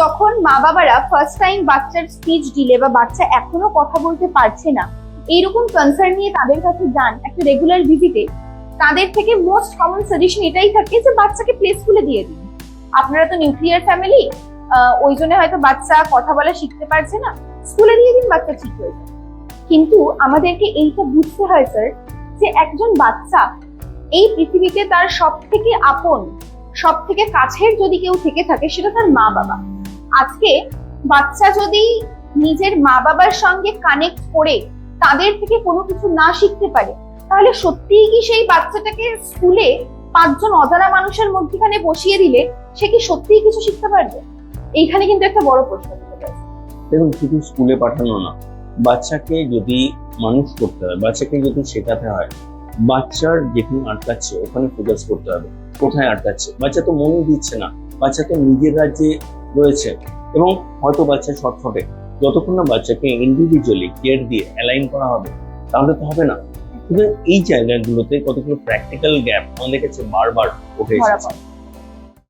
যখন মা বাবারা ফার্স্ট টাইম বাচ্চার স্পিচ দিলে বা বাচ্চা এখনও কথা বলতে পারছে না, এইরকম কনসার্ন নিয়ে তাদের কাছে যান, একটা রেগুলার ভিজিটে তাদের থেকে মোস্ট কমন সাজেশন এটাই থাকে যে বাচ্চাকে প্লে স্কুলে দিয়ে দিন। আপনারা তো নিউক্লিয়ার ফ্যামিলি ওই জন্য হয়তো বাচ্চা কথা বলা শিখতে পারছে না স্কুলে দিয়ে দিন বাচ্চা ঠিক হয়ে কিন্তু আমাদেরকে এইটা বুঝতে হয় স্যার যে একজন বাচ্চা এই পৃথিবীতে তার সব থেকে আপন সব থেকে কাছের যদি কেউ থেকে থাকে, সেটা তার মা বাবা। আজকে বাচ্চা যদি নিজের মা বাবার সঙ্গে কানেক্ট করে তাদের থেকে কোনো কিছু না শিখতে পারে, তাহলে সত্যিই কি সেই বাচ্চাটাকে স্কুলে পাঁচজন অজানা মানুষের মধ্যখানে বসিয়ে দিলে সে কি সত্যিই কিছু শিখতে পারবে? এইখানে কিন্তু একটা বড় প্রশ্ন দেখুন, শুধু স্কুলে পাঠানো না, বাচ্চাকে যদি মানুষ করতে হয়, বাচ্চাকে যদি শেখাতে হয়, বাচ্চার যেখানে আটকাচ্ছে, ওখানে ফোকাস করতে হবে, কোথায় আটকাচ্ছে? বাচ্চা তো মনে দিচ্ছে না, বাচ্চা তো নিজের রাজ্যে রয়েছে এবং হয়তো বাচ্চা ছটফটে। যতক্ষণ না বাচ্চাকে ইন্ডিভিজুয়ালি কেয়ার দিয়ে অ্যালাইন করা হবে তাহলে তো হবে না। কিন্তু এই জায়গাগুলোতে কতগুলো প্র্যাকটিক্যাল গ্যাপ আমাদের কাছে বারবার উঠে এসেছে।